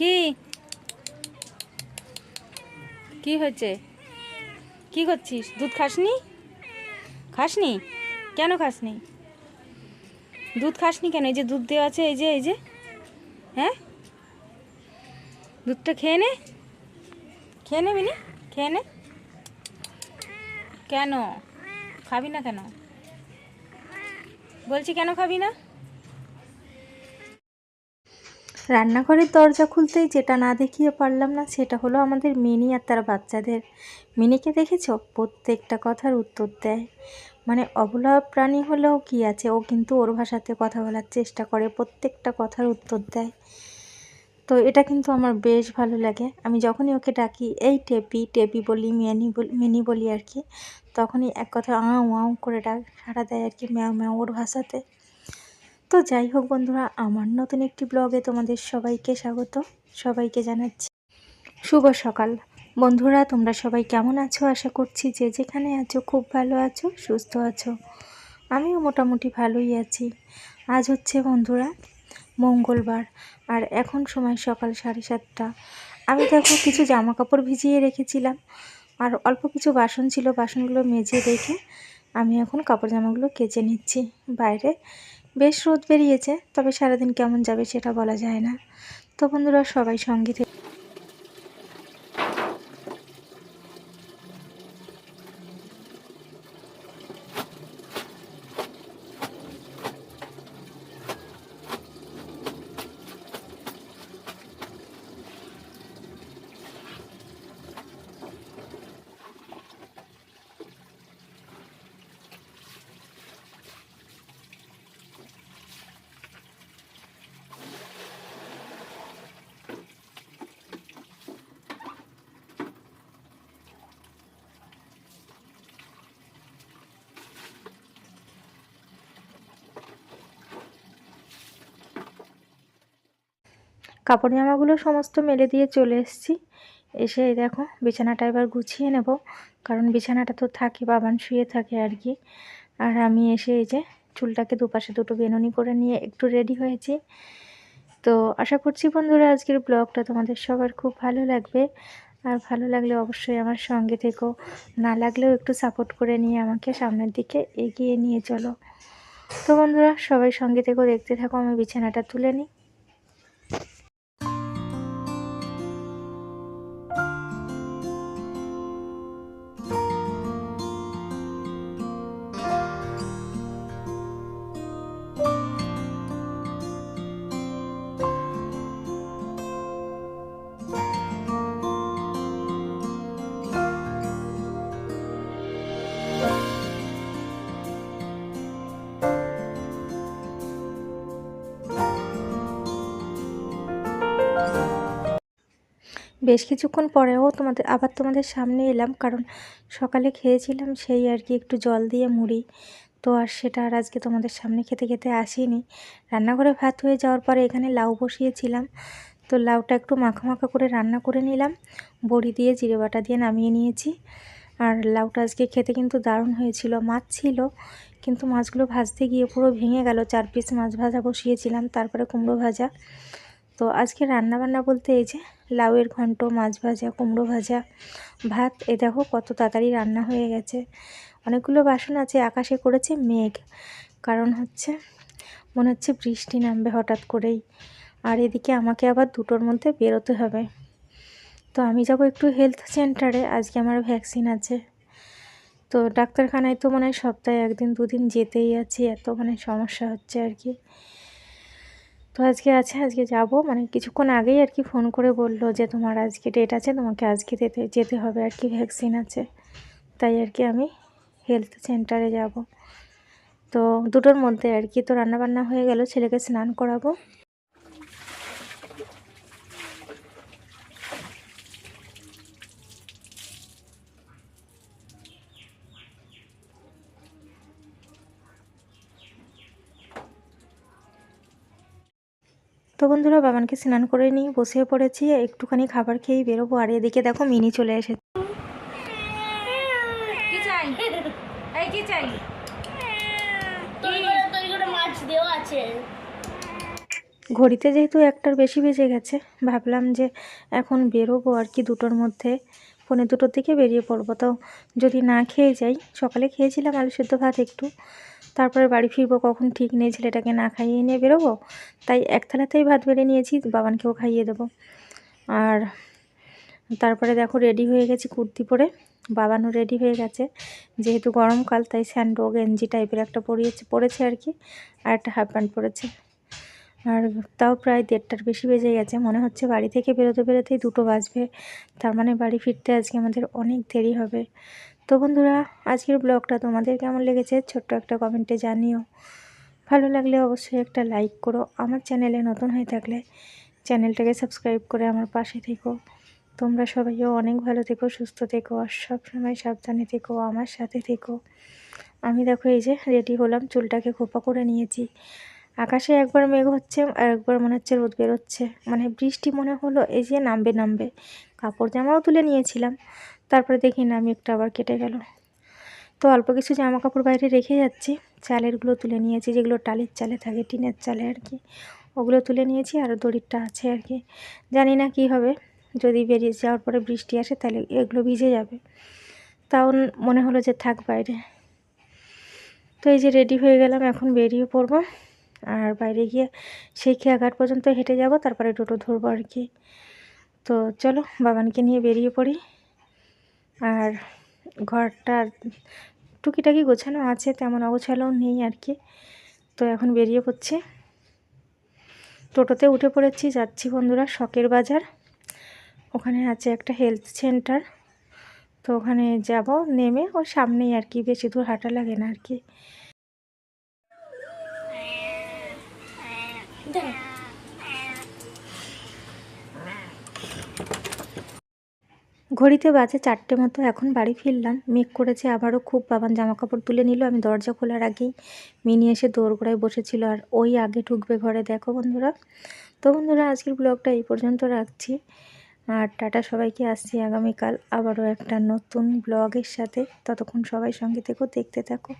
কি? কি হয়েছে? কি করছিস? দুধ খাসনি? খাসনি? কেন খাসনি? দুধ খাসনি কেন? এই যে দুধ দেওয়া আছে, এই যে এই যে। হ্যাঁ? দুধটা খেয়ে নে। খেয়ে নে? মিনি খেয়ে নে। কেন? খাবি না কেন? বলছি কেন খাবি না? রান্নাঘরের দরজা খুলতেই যেটা না দেখিয়ে পারলাম না, সেটা হলো আমাদের মিনি আর তার বাচ্চাদের। মিনিকে দেখেছ? প্রত্যেকটা কথার উত্তর দেয়। মানে অবলা প্রাণী হলেও কি আছে, ও কিন্তু ওর ভাষাতে কথা বলার চেষ্টা করে, প্রত্যেকটা কথার উত্তর দেয়। তো এটা কিন্তু আমার বেশ ভালো লাগে। আমি যখনই ওকে ডাকি, এই টেপি টেপি বলি, মিয়ানি বলি, মিনি বলি আর কি, তখনই এক কথা আউ আউ করে ডাক, সাড়া দেয় আর কি, ম্যাও ম্যাও, ওর ভাষাতে। তো যাই হোক বন্ধুরা, আমার নতুন একটি ব্লগে তোমাদের সবাইকে স্বাগত। সবাইকে জানাচ্ছি শুভ সকাল। বন্ধুরা, তোমরা সবাই কেমন আছো? আশা করছি যে যেখানে আছো খুব ভালো আছো, সুস্থ আছো। আমিও মোটামুটি ভালোই আছি। আজ হচ্ছে বন্ধুরা, মঙ্গলবার, আর এখন সময় সকাল সাড়ে সাতটা। আমি দেখো কিছু জামা কাপড় ভিজিয়ে রেখেছিলাম, আর অল্প কিছু বাসন ছিল, বাসনগুলো মেজে রেখে আমি এখন কাপড় জামাগুলো কেচে নিচ্ছি। বাইরে বেশ রোদ বেরিয়েছে, তবে সারাদিন কেমন যাবে সেটা বলা যায় না। তো বন্ধুরা, সবাই সঙ্গে থেকে কাপড় জামাগুলো সমস্ত মেলে দিয়ে চলে এসেছি। এসে এই দেখো, বিছানাটা এবার গুছিয়ে নেব। কারণ বিছানাটা তো থাকে, বাবান শুয়ে থাকে আর কি। আর আমি এসে এই যে চুলটাকে দুপাশে দুটো বেনুনি করে নিয়ে একটু রেডি হয়েছি। তো আশা করছি বন্ধুরা আজকের ব্লগটা তোমাদের সবার খুব ভালো লাগবে। আর ভালো লাগলে অবশ্যই আমার সঙ্গে থেকো। না লাগলেও একটু সাপোর্ট করে নিয়ে আমাকে সামনের দিকে এগিয়ে নিয়ে চলো। তো বন্ধুরা, সবাই সঙ্গে থেকো, দেখতে থাকো, আমি বিছানাটা তুলে নিই। বেশ কিছুক্ষণ পরেও তোমাদের, আবার তোমাদের সামনে এলাম। কারণ সকালে খেয়েছিলাম সেই আর কি, একটু জল দিয়ে মুড়ি। তো আর সেটা আর আজকে তোমাদের সামনে খেতে খেতে আসিনি। রান্নাঘরে ভাত হয়ে যাওয়ার পরে এখানে লাউ বসিয়েছিলাম। তো লাউটা একটু মাখা মাখা করে রান্না করে নিলাম। বড়ি দিয়ে জিরে বাটা দিয়ে নামিয়ে নিয়েছি। আর লাউটা আজকে খেতে কিন্তু দারুণ হয়েছিল, মাছ ছিল। কিন্তু মাছগুলো ভাজতে গিয়ে পুরো ভেঙে গেল। চার পিস মাছ ভাজা বসিয়েছিলাম, তারপরে কুমড়ো ভাজা। তো আজকে রান্না বান্না বলতে এই যে লাউয়ের ঘন্ট, মাছ ভাজা, কুমড়ো ভাজা, ভাত, এ দেখো কত তাড়াতাড়ি রান্না হয়ে গেছে। অনেকগুলো বাসন আছে, আকাশে করেছে মেঘ, কারণ হচ্ছে মনে হচ্ছে বৃষ্টি নামবে হঠাৎ করেই। আর এদিকে আমাকে আবার দুটোর মধ্যে বেরোতে হবে। তো আমি যাব একটু হেলথ সেন্টারে আজকে আমার ভ্যাকসিন আছে। তো ডাক্তারখানায় তো মনে সপ্তাহে একদিন দুদিন যেতেই আছি, এত মানে সমস্যা হচ্ছে আর কি। তো আজকে আছে, আজকে যাব। মানে কিছুক্ষণ আগেই আর কি ফোন করে বলল যে, তোমার আজকে ডেট আছে, তোমাকে আজকে যেতে যেতে হবে আর কি ভ্যাকসিন আছে। তাই আর কি আমি হেলথ সেন্টারে যাব। তো দুটোর মধ্যে আর কি। তো রান্নাবান্না হয়ে গেল, ছেলেকে স্নান করাবো। তো বন্ধুরা বাবানকে স্নান করে নিয়ে বসে পড়েছি একটুখানি খাবার খেয়েই বেরোবো। আর এদিকে দেখো মিনি চলে এসেছে। ঘড়িতে যেহেতু একটার বেশি বেজে গেছে ভাবলাম যে এখন বেরোবো আর কি দুটোর মধ্যে। পৌনে দুটোর দিকে বেরিয়ে পড়ব। তো যদি না খেয়ে যাই সকালে খেয়েছিলাম আলু সেদ্ধ ভাত একটু। তারপরে বাড়ি ফিরবো কখন? ঠিক নেই, ছেলেটাকে না খাইয়ে নিয়ে বেরোবো? তাই এক থালাতেই ভাত বেড়ে নিয়েছি, বাবানকেও খাইয়ে দেবো। আর তারপরে দেখো রেডি হয়ে গেছি কুর্তি পরে। বাবানও রেডি হয়ে গেছে। যেহেতু গরমকাল, তাই স্যান্ডো গেঞ্জি টাইপের একটা পরিয়েছে, পরেছে আর কি, আর একটা হাফ প্যান্ট পরেছে। আর তাও প্রায় দেড়টার বেশি বেজে গেছে। মনে হচ্ছে বাড়ি থেকে বেরোতে বেরোতেই দুটো বাজবে। তার মানে বাড়ি ফিরতে আজকে আমাদের অনেক দেরি হবে। তো বন্ধুরা, আজকের ব্লগটা তোমাদের কেমন লেগেছে ছোট্ট একটা কমেন্টে জানিও। ভালো লাগলে অবশ্যই একটা লাইক করো। আমার চ্যানেলে নতুন হয়ে থাকলে চ্যানেলটাকে সাবস্ক্রাইব করে আমার পাশে থেকো। তোমরা সবাইও অনেক ভালো থেকো, সুস্থ থেকো আর সবসময় সাবধানে থেকো, আমার সাথে থেকো। আমি দেখো এই যে রেডি হলাম, চুলটাকে খোপা করে নিয়েছি। আকাশে একবার মেঘ হচ্ছে, আর একবার মনে হচ্ছে রোদ বেরোচ্ছে। মানে বৃষ্টি মনে হলো, এই যে নামবে নামবে। কাপড় জামাও তুলে নিয়েছিলাম। তারপরে দেখি না, মেঘটা আবার কেটে গেল। তো অল্প কিছু জামা কাপড় বাইরে রেখে যাচ্ছি। চালেরগুলো তুলে নিয়েছি, যেগুলো টালির চালে থাকে, টিনের চালে আর কি। ওগুলো তুলে নিয়েছি আর দড়িরটা আছে আর কি। জানি না কি হবে। যদি বেরিয়ে যাওয়ার পরে বৃষ্টি আসে, তাহলে এগুলো ভিজে যাবে। তাও মনে হলো যে থাক বাইরে। তো এই যে রেডি হয়ে গেলাম, এখন বেরিয়ে পড়ব। আর বাইরে গিয়ে সেই খেয়াঘাট পর্যন্ত হেঁটে যাব, তারপরে টোটো ধরবো আর কি। তো চলো, বাবানকে নিয়ে বেরিয়ে পড়ি। আর ঘরটা টুকিটাকি গোছানো আছে, তেমন অগোছালোও নেই আর কি। তো এখন বেরিয়ে পড়ছি। টোটোতে উঠে পড়েছি, যাচ্ছি বন্ধুরা শখের বাজার। ওখানে আছে একটা হেলথ সেন্টার। তো ওখানে যাব, নেমে ওর সামনেই আর কি, বেশি দূর হাঁটা লাগে না আর কি। ঘড়িতে বাজে চারটে মতো, এখন বাড়ি ফিরলাম। মেঘ করেছে আবারও, খুব বাবান জামা কাপড় তুলে নিল। আমি দরজা খোলার আগেই মিনি এসে দৌড়গোড়ায় বসেছিল আর ওই আগে ঢুকবে ঘরে। দেখো বন্ধুরা, তো বন্ধুরা, আজকের ব্লগটা এই পর্যন্ত রাখছি। আর টাটা, সবাইকে আসছি আগামীকাল আবারও একটা নতুন ব্লগের সাথে। ততক্ষণ সবাই সঙ্গে থেকো, দেখতে থাকো।